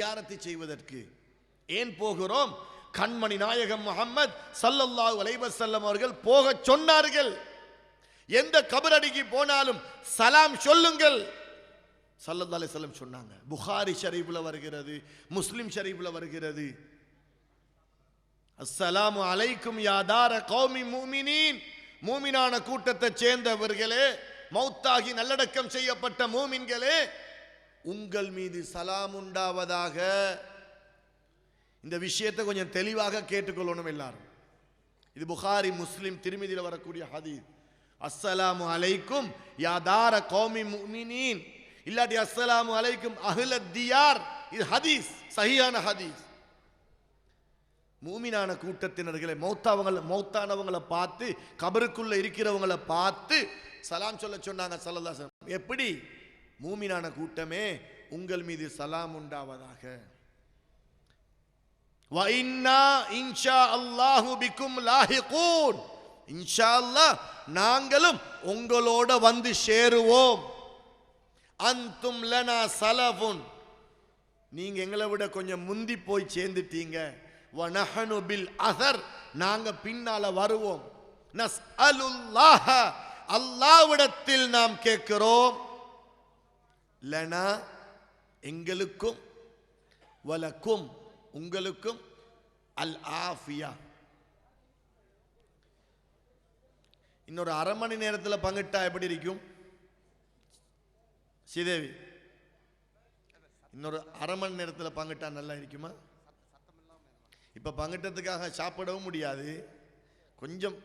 தியாரத்தை செய்வதற்கு. ஏன் போகிறோம்? கண்மணி நாயகம் முகமது சல்லல்லாஹு அலைஹி அவர்கள் போக சொன்னார்கள். எந்த கபரடிக்கு போனாலும் சலாம் சொல்லுங்கள். சல்லல்லா அலி சொல்லம் சொன்னாங்க. புகாரி ஷரீஃபில் வருகிறது முஸ்லிம் ஷரீஃபில் வருகிறது. அஸ்ஸலாமு அலைக்கும் யாதார கௌமி மூமினின். மூமினான கூட்டத்தை சேர்ந்தவர்களே மௌத்தாகி நல்லடக்கம் செய்யப்பட்ட மூமின்களே உங்கள் மீது சலாம் உண்டாவதாக. இந்த விஷயத்தை கொஞ்சம் தெளிவாக கேட்டுக்கொள்ளணும் எல்லாரும். இது புகாரி முஸ்லிம் திருமதியில் வரக்கூடிய ஹதீஸ். அஸ்ஸலாமு அலைக்கும் யாதார கௌமி முமினின் இல்லாட்டி அஸ்ஸலாமு அலைக்கும் அஹ்லதியார் இது ஹதீஸ் சஹியான ஹதீஸ். மூமினான கூட்டத்தினர்களை மௌத்தாவங்களை மௌத்தானவங்களை பார்த்து கபருக்குள்ள இருக்கிறவங்களை பார்த்து சலாம் சொல்ல சொன்னாங்க சல்லல்லாஹு எப்படி? மூமினான கூட்டமே உங்கள் மீது சலாம் உண்டாவதாக. நாங்களும் உங்களோட வந்து சேருவோம். அந்தும் லனா சலபுன் நீங்க எங்களை விட கொஞ்சம் முந்தி போய் சேர்ந்துட்டீங்க. வனஹனு பில் அசர் நாங்க பின்னால வருவோம். நஸ் அலுல்லாஹ அல்லாவிடத்தில் நாம் கேட்கிறோம். லனா எங்களுக்கும் வலக்கும் உங்களுக்கும் அல் ஆஃபியா. இன்னொரு அரை மணி நேரத்தில் பங்கிட்டா எப்படி இருக்கும்? ஸ்ரீதேவி இன்னொரு அரை மணி நேரத்தில் பங்கிட்டா நல்லா இருக்குமா? இப்போ பங்கிட்டதுக்காக சாப்பிடவும் முடியாது. கொஞ்சம்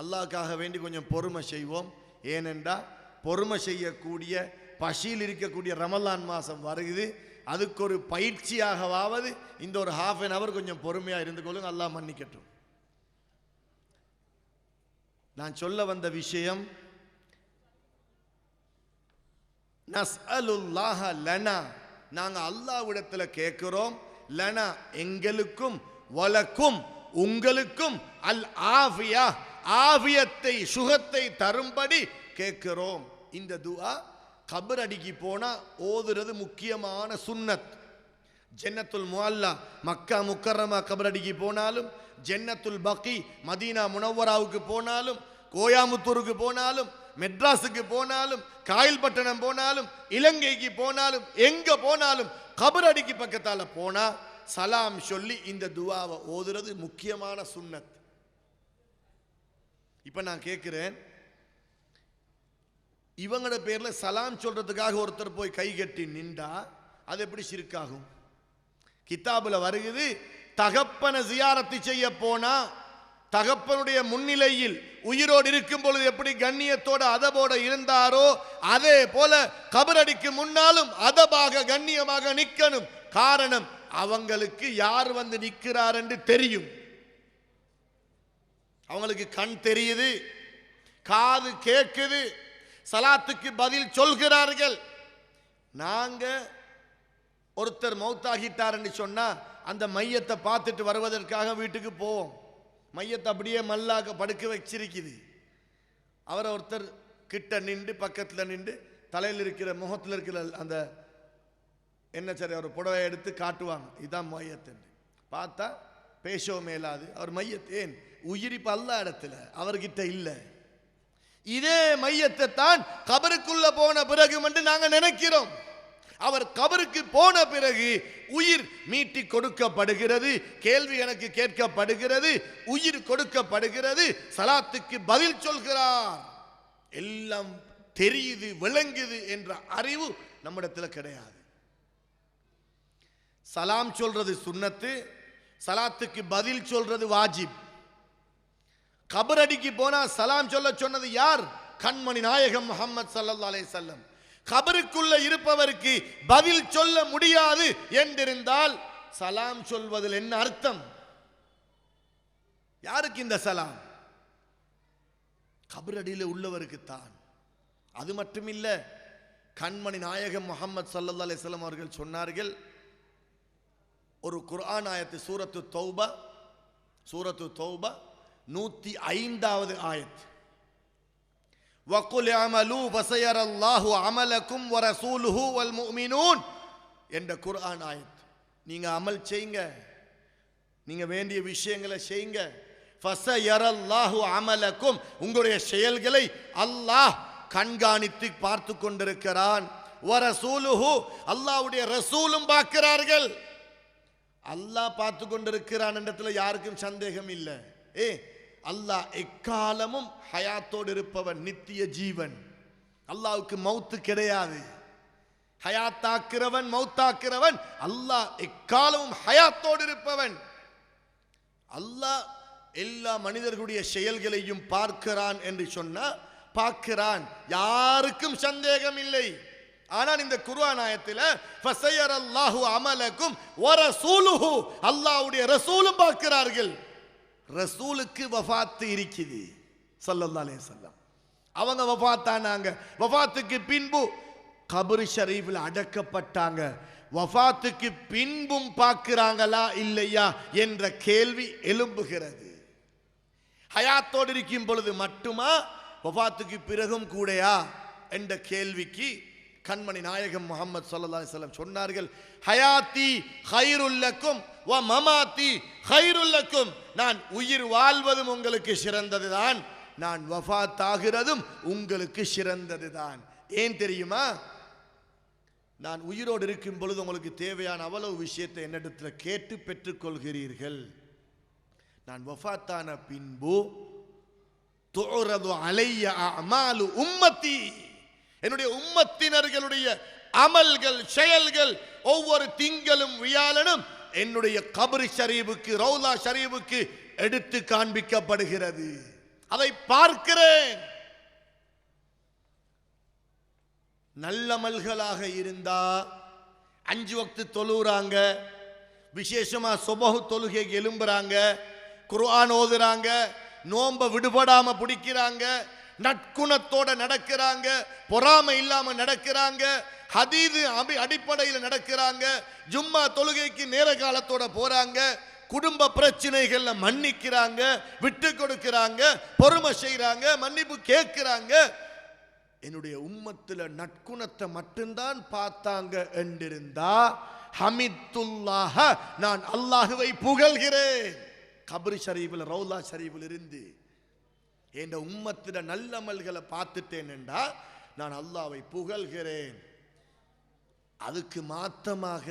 அல்லாஹ்க்காக வேண்டி கொஞ்சம் பொறுமை செய்வோம். ஏனென்றா பொறுமை செய்யக்கூடிய பசியில் இருக்கக்கூடிய ரமலான் மாதம் வருகுது. அதுக்கு ஒரு பயிற்சியாகவாவது இந்த ஒரு ஹாஃப் அன் ஹவர் கொஞ்சம் பொறுமையாக இருந்து கொள்ளுங்க. அல்லாஹ் மன்னிக்கட்டும். நான் சொல்ல வந்த விஷயம் நஸ்அலுல்லாஹ லனா. நாங்க அல்லாவிடத்தில் கேட்குறோம் லனா எங்களுக்கும் வலக்கும் உங்களுக்கும் அல் ஆஃபியா ஆவியத்தை சுகத்தை தரும்படி கேட்கிறோம். இந்த துவா கபர் அடிக்கு போனால் ஓதுறது முக்கியமான சுன்னத். ஜென்னத்துல் முவல்லா மக்கா முக்கரமா கபரடிக்கு போனாலும் ஜென்னத்துல் பக்கி மதீனா முனவராவுக்கு போனாலும் கோயாமுத்தூருக்கு போனாலும் மெட்ராஸுக்கு போனாலும் காயல்பட்டணம் போனாலும் இலங்கைக்கு போனாலும் எங்கே போனாலும் கபரடிக்கு பக்கத்தால் போனால் சலாம் சொல்லி இந்த துவாவை ஓதுறது முக்கியமான சுன்னத். இப்போ நான் கேட்கிறேன் இவங்களோட பேர்ல சலாம் சொல்றதுக்காக ஒருத்தர் போய் கை கட்டி நின்றா அது எப்படி சிறுக்காகும்? கிதாபுல வருகுது தகப்பனை ஜியாரத்து செய்ய போனா தகப்பனுடைய முன்னிலையில் உயிரோடு இருக்கும் பொழுது எப்படி கண்ணியத்தோட அதபோட இருந்தாரோ அதே போல கபரடிக்கு முன்னாலும் அதபாக கண்ணியமாக நிக்கணும். காரணம் அவங்களுக்கு யார் வந்து நிற்கிறார் என்று தெரியும். அவங்களுக்கு கண் தெரியுது காது கேட்குது சலாத்துக்கு பதில் சொல்கிறார்கள். நாங்கள் ஒருத்தர் மௌத்தாகிட்டார்னு சொன்னால் அந்த மையத்தை பார்த்துட்டு வருவதற்காக வீட்டுக்கு போவோம். மையத்தை அப்படியே மல்லாக படுக்க வச்சிருக்குது. அவரை ஒருத்தர் கிட்ட நின்று பக்கத்தில் நின்று தலையில் இருக்கிற முகத்தில் இருக்கிற அந்த என்ன சரி அவர் புடவை எடுத்து காட்டுவாங்க. இதுதான் மையத்தை பார்த்தா பேசவும் மேலாது. அவர் மையத்தேன் உயிரிப்பு அல்ல இடத்துல. அவர்கிட்ட இல்லை. இதே மையத்தை தான் கபருக்குள்ள போன பிறகு என்று நாங்க நினைக்கிறோம். அவர் கபருக்கு போன பிறகு உயிர் மீட்டி கொடுக்கப்படுகிறது கேள்வி எனக்கு கேட்கப்படுகிறது உயிர் கொடுக்கப்படுகிறது சலாத்துக்கு பதில் சொல்கிறார். எல்லாம் தெரியுது விளங்குது என்ற அறிவு நம்மிடத்தில் கிடையாது. சலாம் சொல்றது சுண்ணத்து சலாத்துக்கு பதில் சொல்றது வாஜிப். கபரடிக்கு போனா சலாம் சொல்ல சொன்னது யார்? கண்மணி நாயகம் முகமது சல்லா அலே செல்லம் கபருக்குள்ள இருப்பவருக்கு பதில் சொல்ல முடியாது என்றிருந்தால் சலாம் சொல்வதில் என்ன அர்த்தம்? யாருக்கு இந்த சலாம்? கபரடியில் உள்ளவருக்கு தான். அது மட்டுமில்லை கண்மணி நாயகம் முகமது சல்லா அலிஸ்லாம் அவர்கள் சொன்னார்கள் ஒரு குர்ஆன் ஆயத்து சூரத்து தௌபா சூரத்து தௌபா நூற்றி ஐந்தாவது ஆயத் வக்குல் அமலு வசையர் அல்லாஹு அமலக்கும் வரசூலுஹு வல் முமினூன் என்ற குர்ஆன் ஆயத் நீங்கள் அமல் செய்யுங்க நீங்கள் வேண்டிய விஷயங்களை செய்யுங்க ஃபசயரல்லாஹு அமலக்கும் உங்களுடைய செயல்களை அல்லாஹ் கண்காணித்து பார்த்து கொண்டிருக்கிறான். வரசூலுஹு அல்லாஹ்வுடைய ரசூலும் பார்க்கிறார்கள். அல்லாஹ் பார்த்து கொண்டிருக்கிறான் இடத்துல யாருக்கும் சந்தேகம் இல்லை. ஏ அல்லாஹ் எக்காலமும் ஹயாத்தோடு இருப்பவன் நித்திய ஜீவன். அல்லாவுக்கு மௌத்து கிடையாது. ஹயாத்தாக்குறவன் மௌத்தாக்குறவன் அல்லாஹ் எக்காலமும் ஹயாத்தோடு இருப்பவன். அல்லாஹ் எல்லா மனிதர்களுடைய செயல்களையும் பார்க்கிறான் என்று சொன்னால் பார்க்கிறான். யாருக்கும் சந்தேகம் இல்லை. ஆனால் இந்த குர்ஆன் ஆயத்தில் ஃபசையர் அல்லாஹு அமலக்கும் வரசூலுஹு அல்லாஹ்வுடைய ரசூலும் பார்க்கிறார்கள். ரசூலுக்கு வஃபாத்து இருக்குது ஸல்லல்லாஹு அலைஹி வஸல்லம். அவங்க வஃபாத்தானாங்க வஃபாத்துக்கு பின்பு கபர் ஷரீஃபில் அடக்கப்பட்டாங்க. வஃபாத்துக்கு பின்பும் பார்க்கிறாங்களா இல்லையா என்ற கேள்வி எழும்புகிறது. ஹயாத்தோடு இருக்கும் பொழுது மட்டுமா வஃபாத்துக்கு பிறகும் கூடையா என்ற கேள்விக்கு கண்மணி நாயகம் முகமது சல்லா செல்லம் சொன்னார்கள் ஹயாத்தி ஹைருல்லக்கும் வ மமாத்தி ஹைருல்லக்கும் நான் உயிர் வாழ்வதும் உங்களுக்கு சிறந்ததுதான் நான் வஃபாத் ஆகிறதும் உங்களுக்கு சிறந்ததுதான் ஏன் தெரியுமா? நான் உயிரோடு இருக்கும் பொழுது உங்களுக்கு தேவையான அவ்வளவு விஷயத்தை என்னிடத்தில் கேட்டு பெற்றுக்கொள்கிறீர்கள் நான் வஃபாத்தான பின்பு தோறது அலைய அமாலு உம்மத்தி. என்னுடைய உம்மத்தினர்களுடைய அமல்கள் செயல்கள் ஒவ்வொரு திங்களும் வியாழனும் என்னுடைய கபரி ஷரீபுக்கு ரவுலா ஷரீபுக்கு எடுத்து காண்பிக்கப்படுகிறது. அதை பார்க்கிறேன். நல்லமல்களாக இருந்தா அஞ்சு வக்து தொழுகிறாங்க விசேஷமா சுபகு தொழுகைக்கு எழும்புறாங்க குர்ஆன் ஓதுறாங்க நோம்ப விடுபடாம பிடிக்கிறாங்க நற்குணத்தோட நடக்கிறாங்க பொறாமை இல்லாம நடக்கிறாங்க ஹதீது அபி அடிப்படையில் நடக்கிறாங்க ஜும்மா தொழுகைக்கு நேர காலத்தோட போறாங்க குடும்ப பிரச்சனைகள்ல மன்னிக்கிறாங்க விட்டு கொடுக்கிறாங்க பொறுமை செய்கிறாங்க மன்னிப்பு கேட்கிறாங்க. என்னுடைய உம்மத்தில் நற்குணத்தை மட்டும்தான் பார்த்தாங்க என்றிருந்தா ஹமித்துல்லாக நான் அல்லாஹுவை புகழ்கிறேன். கபரி ஷரீஃபில் ரவுலா ஷரீஃபில் இருந்து என் உம்மத்தில நல்லமல்களை பார்த்துட்டேன் என்றால் நான் அல்லாவை புகழ்கிறேன். அதுக்கு மாத்தமாக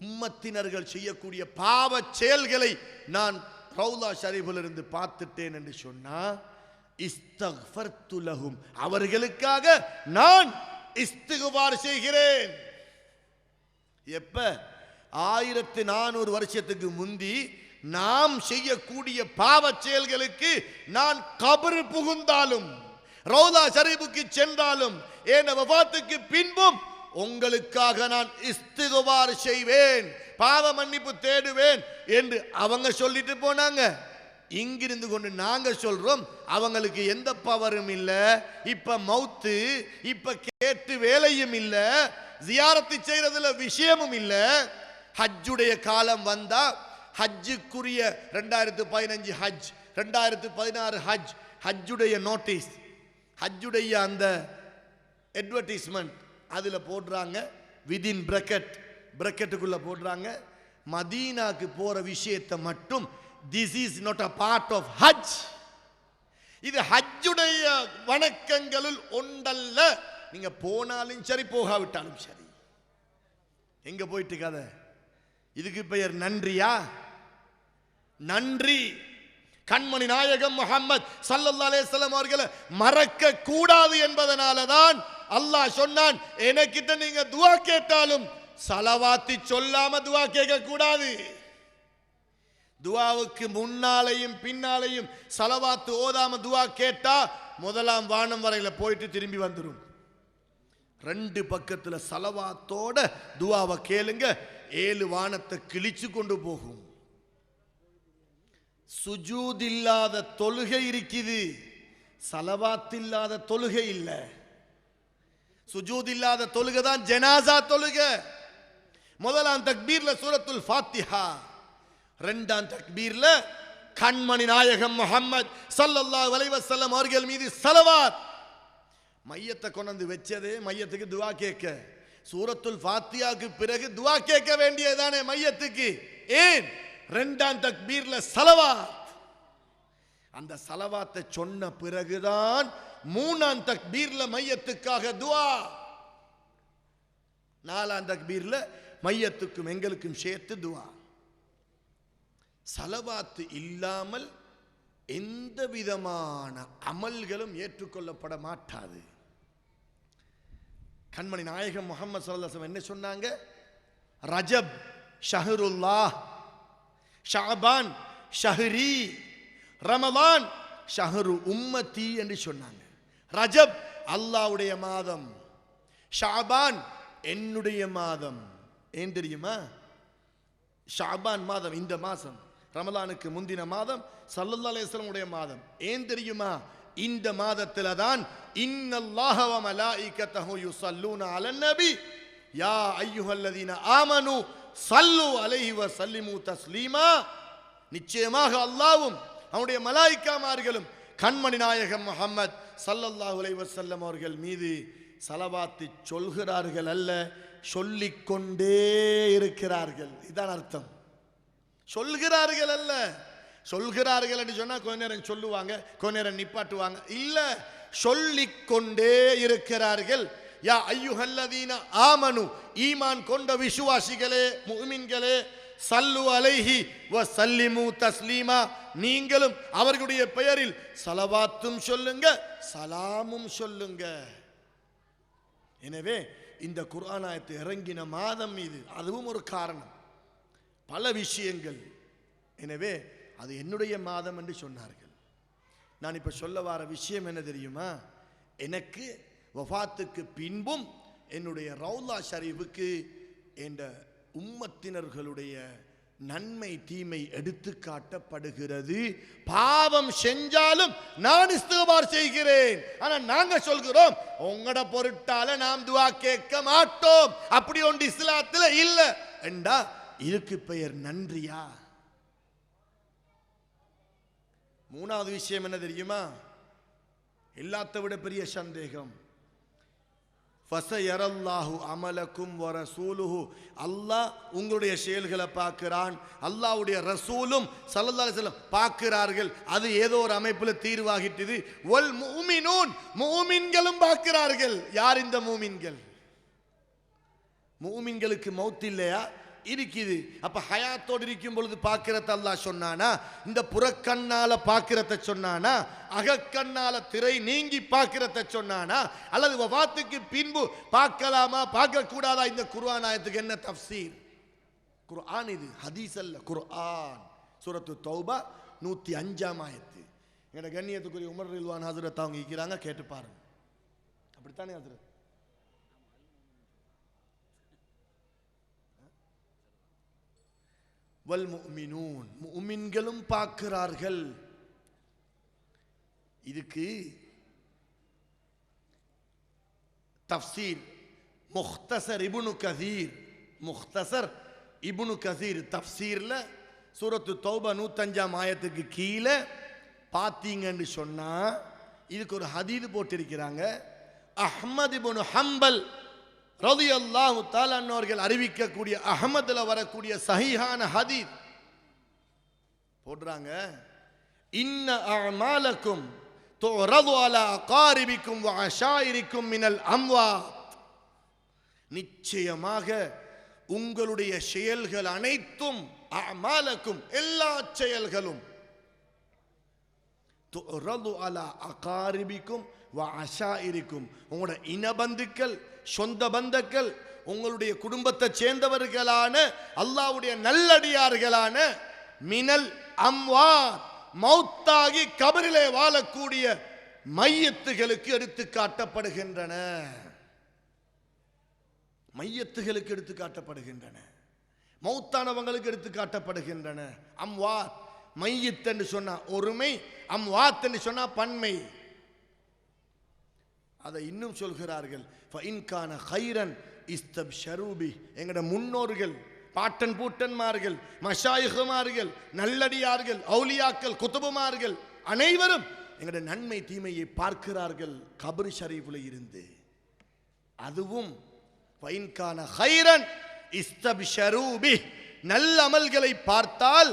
உம்மத்தினர்கள் செய்யக்கூடிய பாவ செயல்களை நான் ரவுலா ஷரீஃபில் இருந்து பார்த்துட்டேன் என்று சொன்னா இஸ்தஃபர்துலகும் அவர்களுக்காக நான் இஸ்துகுபார் செய்கிறேன். எப்ப? ஆயிரத்தி நானூறு வருஷத்துக்கு முந்தி நாம் செய்யக்கூடிய பாவ செயல்களுக்கு நான் கபரு புகுந்தாலும் ரௌதா சரிபுக்கு சென்றாலும் என் வபாத்துக்கு பின்பும் உங்களுக்காக நான் இஸ்திகுபார் செய்வேன் பாவ மன்னிப்பு தேடுவேன் என்று அவங்க சொல்லிட்டு போனாங்க. இங்கிருந்து கொண்டு நாங்க சொல்றோம் அவங்களுக்கு எந்த பவரும் இல்ல இப்ப மௌத்து இப்ப கேட்டு வேலையும் இல்ல ஜியாரத்து செய்யறதுல விஷயமும் இல்ல ஹஜ்ஜுடைய காலம் வந்தா ஹஜ்ஜுக்குரிய ரெண்டாயிரத்து பதினஞ்சு ஹஜ் ரெண்டாயிரத்து பதினாறு ஹஜ் ஹஜ்ஜுடைய நோட்டீஸ் ஹஜ்ஜுடைய அந்த அட்வர்டைஸ்மெண்ட் அதில் போடுறாங்க விதின் பிரக்கெட் பிரக்கெட்டுக்குள்ளே போடுறாங்க. மதீனாக்கு போகிற விஷயத்தை மட்டும் this is not a part of Hajj இது ஹஜ்ஜுடைய வணக்கங்களில் ஒன்றல்ல. நீங்க போனாலும் சரி போகாவிட்டாலும் சரி. எங்க போயிட்டு கதை? இதுக்கு பெயர் நன்றியா? நன்றி. கண்மணி நாயகம் முகமது சல்லல்லா அலேஸ்லாம் அவர்களை மறக்க கூடாது என்பதனால தான் அல்லாஹ் சொன்னான் எனக்கிட்ட நீங்க துவா கேட்டாலும் சலவாத்தி சொல்லாம துவா கேட்க கூடாது. துவாவுக்கு முன்னாலையும் பின்னாலையும் சலவாத்து ஓதாம துவா கேட்டா முதலாம் வானம் வரையில போயிட்டு திரும்பி வந்துடும் ரெண்டு பக்கத்துல சலவாத்தோட துவாவை கேளுங்க ஏழு வானத்தை கிழிச்சு கொண்டு போகும். சுஜூத் இல்லாத தொழுகை இருக்குது. சலவாத் இல்லாத தொழுகை இல்லை. சுஜூத் இல்லாத தொழுகை தான் ஜனாசா தொழுகை. முதலாம் தக்பீர்ல சூரத்துல் ஃபாத்திஹா. ரெண்டாம் தக்பீர்ல கண்மணி நாயகம் முஹம்மத் சல்லல்லா வலைவசல்லம் அவர்கள் மீது சலவாத். மையத்தை கொண்டு வச்சதே மையத்துக்கு துவா கேட்க. சூரத்துல் ஃபாத்தியாக்கு பிறகு துவா கேட்க வேண்டியதுதானே மையத்துக்கு. ஏன்? ரெண்டாம் தக்பீர்ல சலவாத். அந்த சலவாத்தை சொன்ன பிறகுதான் மூணாம் தக்பீர்ல மையத்துக்காக துவா. நாலாம் தக்பீர்ல மையத்துக்கும் எங்களுக்கும் சேர்த்து துவா. சலவாத்து இல்லாமல் எந்த விதமான அமல்களும் ஏற்றுக்கொள்ளப்பட மாட்டாது. கண்மணி நாயகம் முகமது சல்லாசம் என்ன சொன்னாங்க? ரஜப் ஷஹருல்லா ஷாபான் ஷஹரி ரமலான் ஷஹரு உம்மத்தி என்று சொன்னாங்க. ரஜப் அல்லாவுடைய மாதம். ஷாபான் என்னுடைய மாதம். ஏன் தெரியுமா? ஷாபான் மாதம் இந்த மாதம். ரமலானுக்கு முந்தின மாதம் சல்லல்லா அலைஹிஸ்ஸலாமுடைய மாதம். ஏன் தெரியுமா? இந்த மாதத்தில் தான் இன்னல்லாஹ வ யூ யுஸல்லூன அலன்னபி யா யா அய்யுஹல்லதீன ஆமனு சல்லு அலைஹிவ சல்லிமு தஸ்லீமா. நிச்சயமாக அல்லாஹ்வும் அவனுடைய மலாய்க்காமார்களும் கண்மணி நாயகம் முஹம்மத் சல்லல்லாஹு அலைவசல்லம் அவர்கள் மீது சலவாத்து சொல்கிறார்கள் அல்ல சொல்லிக்கொண்டே இருக்கிறார்கள். இதான் அர்த்தம். சொல்கிறார்கள் அல்ல. சொல்கிறார்கள் என்று சொன்னால் கொஞ்ச நேரம் சொல்லுவாங்க கொஞ்ச நேரம் நிப்பாட்டுவாங்க. இல்லை சொல்லிக்கொண்டே இருக்கிறார்கள். யா ஐயுஹல்லதீன ஆமனு ஈமான் கொண்ட விசுவாசிகளே முஹ்மின்களே சல்லு அலைஹி வ சல்லிமு தஸ்லீமா நீங்களும் அவர்களுடைய பெயரில் சலவாத்தும் சொல்லுங்க சலாமும் சொல்லுங்க எனவே இந்த குர்ஆனாயத்து இறங்கின மாதம் இது அதுவும் ஒரு காரணம் பல விஷயங்கள் எனவே அது என்னுடைய மாதம் என்று சொன்னார்கள் நான் இப்போ சொல்ல வர விஷயம் என்ன தெரியுமா எனக்கு வஃபாத்துக்கு பின்பும் என்னுடைய ரவுலா ஷரீஃபுக்கு என்ற உம்மத்தினர்களுடைய நன்மை தீமை எடுத்து காட்டப்படுகிறது. பாவம் செஞ்சாலும் நான் இஸ்திகபார் செய்கிறேன். ஆனா நாங்க சொல்கிறோம் உங்களோட பொருட்டால நாம் துவா கேட்க மாட்டோம். அப்படி ஒன்று இஸ்லாத்துல இல்ல. என்றா இதுக்கு பெயர் நன்றியா? மூணாவது விஷயம் என்ன தெரியுமா? எல்லாத்த விட பெரிய சந்தேகம். ஃபசயரல்லாஹு அமலக்கும் வர ரசூலுஹு. அல்லாஹ் உங்களுடைய செயல்களை பார்க்கிறான். அல்லாஹ்வுடைய ரசூலும் சல்லல்லா செல்லம் பார்க்கிறார்கள். அது ஏதோ ஒரு அமைப்பில் தீர்வாகிட்டது. ஒல் மூமினூன் மூமின்களும் பார்க்கிறார்கள். யார் இந்த மூமின்கள் மூமின்களுக்கு மௌத் இல்லையா? இருக்குது அப்ப ஹயாத்தோடு இருக்கும் பொழுது பார்க்கிறத அல்லா சொன்னானா? இந்த புறக்கண்ணால பார்க்கிறத சொன்னானா? அகக்கண்ணால திரை நீங்கி பார்க்கிறத சொன்னானா? அல்லது வஃபாத்துக்கு பின்பு பார்க்கலாமா? பார்க்க கூடாதா இந்த குர்ஆன் ஆயத்துக்கு என்ன தஃப்சீர்? குர்ஆன் இது ஹதீஸ் அல்ல குர்ஆன். சூரத்து தௌபா நூத்தி அஞ்சாம் ஆயத்து. எங்கட கண்ணியத்துக்குரிய உமர் ரில்வான் ஹசரத் அவங்க இருக்கிறாங்க கேட்டு பாருங்க. அப்படித்தானே ஹசரத்? வல் முமினூன். முமின்களும் பார்க்கிறார்கள். இதுக்கு தஃப்சீர். முக்தசர் இபுனு கதீர் முக்தசர் இபுனு கதீர் தஃப்சீர்ல சூரத்து தௌபா நூத்தஞ்சாம் ஆயத்துக்கு கீழே பார்த்தீங்கன்னு சொன்னால் இதுக்கு ஒரு ஹதீது போட்டிருக்கிறாங்க. அஹ்மது இபுனு ஹம்பல் ரதி அல்லாஹு அவர்கள் அறிவிக்கக்கூடிய அஹமதுல வரக்கூடிய சஹிஹான ஹதீத் போடுறாங்க. இன்ன அமாலக்கும் துரது அலா அகாரிபிக்கும் அஷாயிரிக்கும் மினல் அம்வா நிச்சயமாக உங்களுடைய செயல்கள் அனைத்தும் அமாலக்கும் எல்லா செயல்களும். துரது அலா அகாரிபிக்கும் வ அஷாயிரிக்கும். உங்களோட இனபந்துக்கள் சொந்த பந்தக்கள் உங்களுடைய குடும்பத்தை சேர்ந்தவர்களான அல்லாவுடைய நல்லடியார்களான மினல் அம்வார் மௌத்தாகி கபரிலே வாழக்கூடிய மையத்துகளுக்கு எடுத்து காட்டப்படுகின்றன. மையத்துகளுக்கு எடுத்து காட்டப்படுகின்றன. மௌத்தானவங்களுக்கு எடுத்து காட்டப்படுகின்றன. அம்வாத் மையத் என்று சொன்னா ஒருமை அம்வாத் என்று சொன்னா பன்மை. அதை இன்னும் சொல்கிறார்கள் ஃபைன்கான ஹைரன் இஸ்தப் ஷரூபி. எங்களோட முன்னோர்கள் பாட்டன் பூட்டன்மார்கள் மஷாயுகுமார்கள் நல்லடியார்கள் அவுலியாக்கள் குத்துபுமார்கள் அனைவரும் எங்களோட நன்மை தீமையை பார்க்கிறார்கள் கபர் ஷரீஃபில் இருந்து. அதுவும் ஃபைன்கான ஹைரன் இஸ்தபிஷரூபி நல்ல அமல்களை பார்த்தால்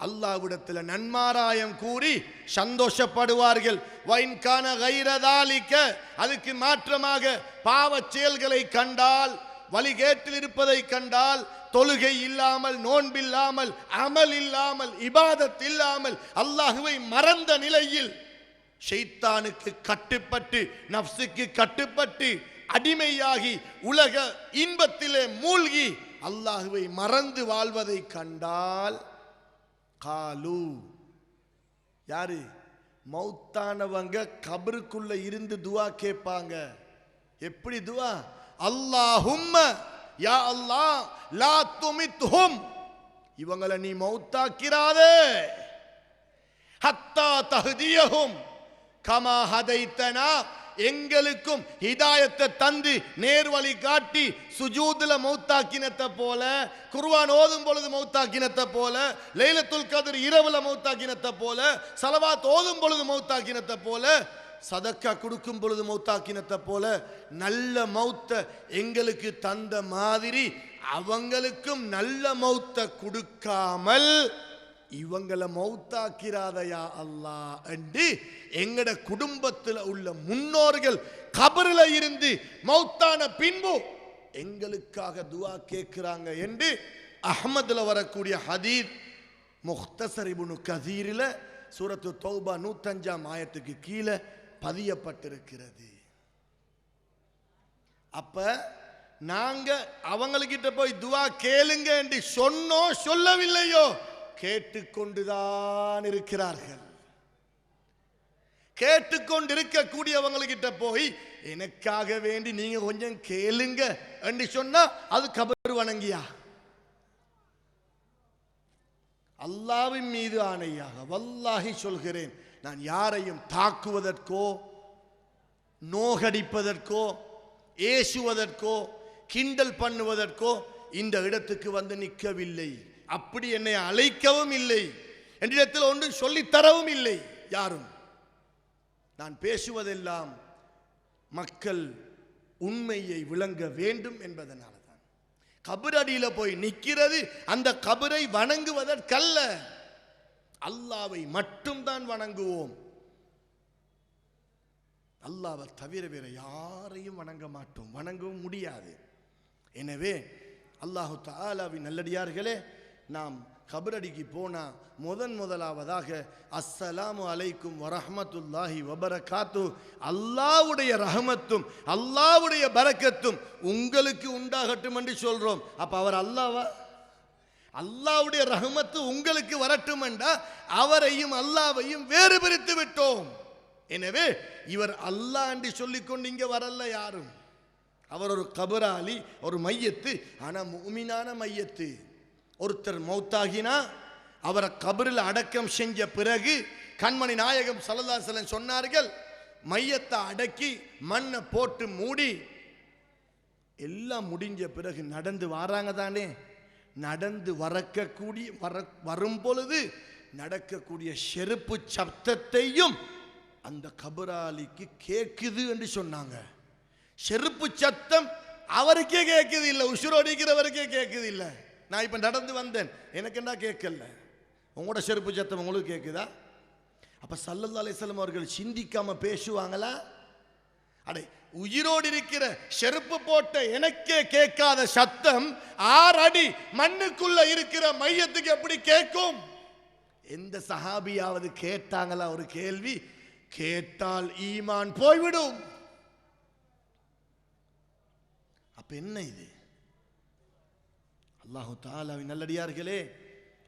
அல்லாவிடத்தில் நன்மாராயம் கூறி சந்தோஷப்படுவார்கள். வைன்கான கைரதாலிக்க அதுக்கு மாற்றமாக பாவச் செயல்களை கண்டால் வழிகேட்டில் இருப்பதை கண்டால் தொழுகை இல்லாமல் நோன்பில்லாமல் அமல் இல்லாமல் இபாதத் இல்லாமல் அல்லாஹுவை மறந்த நிலையில் ஷெய்தானுக்கு கட்டுப்பட்டு நப்சுக்கு கட்டுப்பட்டு அடிமையாகி உலக இன்பத்திலே மூழ்கி அல்லாஹுவை மறந்து வாழ்வதை கண்டால் காலு. யாரு? மௌத்தானவங்க கபருக்குள்ள இருந்து துவா கேட்பாங்க. எப்படி துவா? அல்லாஹும்ம யா அல்லாஹ் லா துமித்ஹும் இவங்களை நீ மௌத்தாக்கிறாதே ஹத்தா தஹ்தியஹும். கமா ஹதைத்தனா எங்களுக்கும் ஹிதாயத்தை தந்து நேர்வழி காட்டி சுஜூதுல மௌத்தாக்கினத்தை போல குர்வான் ஓதும் பொழுது மௌத்தாக்கினத்தை போல லைலத்துல் கதிர் இரவுல மௌத்தாக்கினத்தை போல சலவாத் ஓதும் பொழுது மௌத்தாக்கினத்தை போல சதக்கா கொடுக்கும் பொழுது மௌத்தாக்கினத்தை போல நல்ல மௌத்த எங்களுக்கு தந்த மாதிரி அவங்களுக்கும் நல்ல மௌத்த கொடுக்காமல் இவங்களை மௌத்தாக்கிறாதையா அல்லா என்று எங்கட குடும்பத்தில் உள்ள முன்னோர்கள் கபரில் இருந்து மௌத்தான பின்பு எங்களுக்காக துவா கேட்கிறாங்க என்று அஹமதில் வரக்கூடிய ஹதீத் முஹ்தசரிபுனு கதீரில் சூரத்து தௌபா நூத்தஞ்சாம் ஆயத்துக்கு கீழே பதியப்பட்டிருக்கிறது. அப்ப நாங்க அவங்கக்கிட்ட போய் துவா கேளுங்க என்று சொன்னோம் சொல்லவில்லையோ? கேட்டுக்கொண்டுதான் இருக்கிறார்கள். கேட்டுக்கொண்டு இருக்கக்கூடியவங்ககிட்ட போய் எனக்காக வேண்டி நீங்க கொஞ்சம் கேளுங்க. என்று சொன்னா அது கபர் வணங்கியா? அல்லாவின் மீது ஆணையாக வல்லாகி சொல்கிறேன் நான் யாரையும் தாக்குவதற்கோ நோகடிப்பதற்கோ ஏசுவதற்கோ கிண்டல் பண்ணுவதற்கோ இந்த இடத்துக்கு வந்து நிற்கவில்லை அப்படி என்னை அழைக்கவும் இல்லை. என்னிடத்தில் ஒன்றும் சொல்லித் தரவும் இல்லை. யாரும். நான் பேசுவதெல்லாம் மக்கள் உண்மையை விளங்க வேண்டும் என்பதனால தான் கபர் போய் நிற்கிறது அந்த கபரை வணங்குவதற்கல்ல. அல்லாவை மட்டும்தான் வணங்குவோம். அல்லாவை தவிர வேற யாரையும் வணங்க மாட்டோம். வணங்கவும் முடியாது. எனவே அல்லாஹு தாலாவின் நல்லடியார்களே நாம் கபரடிக்கு போனா முதன் முதலாவதாக அஸ்ஸலாமு அலைக்கும் வரஹமத்துல்லாஹி வபரகாத்து அல்லாவுடைய ரஹமத்தும் அல்லாவுடைய பரக்கத்தும் உங்களுக்கு உண்டாகட்டும் என்று சொல்றோம். அப்ப அவர் அல்லாவா? அல்லாவுடைய ரஹமத்து உங்களுக்கு வரட்டும் என்றால் அவரையும் அல்லாவையும் வேறு பிரித்து விட்டோம். எனவே இவர் அல்லாஹ் என்று சொல்லிக்கொண்டு இங்க வரல யாரும். அவர் ஒரு கபராளி ஒரு மையத்து ஆனா உமினான மையத்து. ஒருத்தர் மௌத்தாகினா அவரை கபரில் அடக்கம் செஞ்ச பிறகு கண்மணி நாயகம் சல்லல்லாசலன் சொன்னார்கள் மையத்தை அடக்கி மண்ணை போட்டு மூடி. எல்லாம் முடிஞ்ச பிறகு நடந்து வாராங்க தானே. நடந்து வரக்கக்கூடிய வர வரும் பொழுது நடக்கக்கூடிய செருப்பு சப்தத்தையும் அந்த கபராளிக்கு கேட்குது என்று சொன்னாங்க. செருப்பு சத்தம் அவருக்கே கேட்குது இல்லை உசுரோடிக்கிறவருக்கே கேட்குது இல்லை. நான் இப்போ நடந்து வந்தேன். எனக்கு என்ன கேட்கல? உங்களோட செருப்பு சத்தம் உங்களுக்கு கேட்குதா அப்போ சல்லல்லா அலிஸ்லாம் அவர்கள் சிந்திக்காம பேசுவாங்களா? அடே உயிரோடு இருக்கிற செருப்பு போட்ட எனக்கே கேட்காத சத்தம் ஆறு அடி மண்ணுக்குள்ள இருக்கிற மையத்துக்கு எப்படி கேட்கும்? எந்த சஹாபியாவது கேட்டாங்களா ஒரு கேள்வி? கேட்டால் ஈமான் போய்விடும். அப்ப என்ன இது? அல்லாஹு தாலாவின் நல்லடியார்களே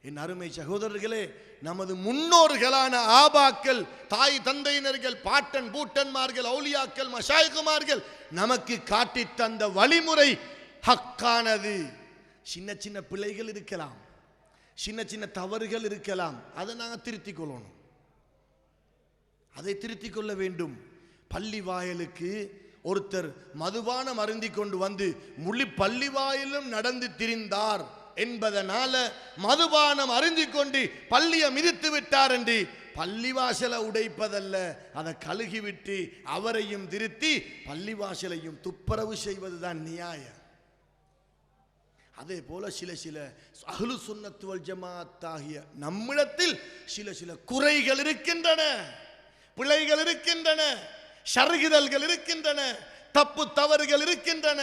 என் அருமை சகோதரர்களே நமது முன்னோர்களான ஆபாக்கள் தாய் தந்தையினர்கள் பாட்டன் பூட்டன்மார்கள் அவுலியாக்கள் மஷாய்குமார்கள் நமக்கு காட்டி தந்த வழிமுறை ஹக்கானது. சின்ன சின்ன பிள்ளைகள் இருக்கலாம். சின்ன சின்ன தவறுகள் இருக்கலாம். அதை நாங்கள் திருத்திக் கொள்ளணும். அதை திருத்திக் கொள்ள வேண்டும். பள்ளி வாயலுக்கு ஒருத்தர் மதுபானம் அருந்தி கொண்டு வந்து முள்ளி பள்ளி வாயிலும் நடந்து திரிந்தார் என்பதனால மதுபானம் அருந்தி கொண்டு பள்ளியை மிதித்து விட்டார் என்று பள்ளிவாசலை உடைப்பதல்ல. அதை கழுகிவிட்டு அவரையும் திருத்தி பள்ளிவாசலையும் துப்புரவு செய்வதுதான் நியாயம். அதே போல சில சில அகலு சுண்ணத்துவல் ஜமாத் ஆகிய நம்மிடத்தில் சில சில குறைகள் இருக்கின்றன. பிழைகள் இருக்கின்றன. சருகுதல்கள் இருக்கின்றன தப்பு தவறுகள் இருக்கின்றன.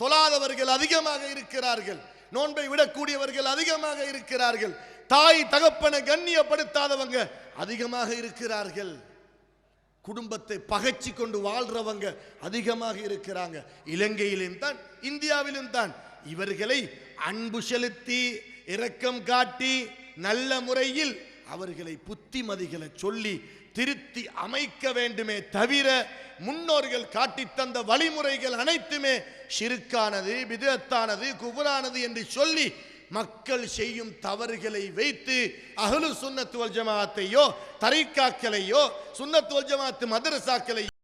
தொழாதவர்கள் அதிகமாக இருக்கிறார்கள் நோன்பை விடக்கூடியவர்கள் அதிகமாக இருக்கிறார்கள் தாய் தகப்பனை கண்ணியப்படுத்தாதவங்க அதிகமாக இருக்கிறார்கள். குடும்பத்தை பகைச்சி கொண்டு வாழ்றவங்க அதிகமாக இருக்கிறாங்க. இலங்கையிலும் தான் இந்தியாவிலும் தான். இவர்களை அன்பு செலுத்தி இரக்கம் காட்டி நல்ல முறையில் அவர்களை புத்திமதிகளை சொல்லி திருத்தி அமைக்க வேண்டுமே தவிர முன்னோர்கள் காட்டி தந்த வழிமுறைகள் அனைத்துமே சிறுக்கானது விதத்தானது குபுரானது என்று சொல்லி மக்கள் செய்யும் தவறுகளை வைத்து அகலு சுன்னத்து வல் ஜமாத்தையோ தரைக்காக்களையோ சுன்னத்து வல் ஜமாத்து மதரசாக்களையோ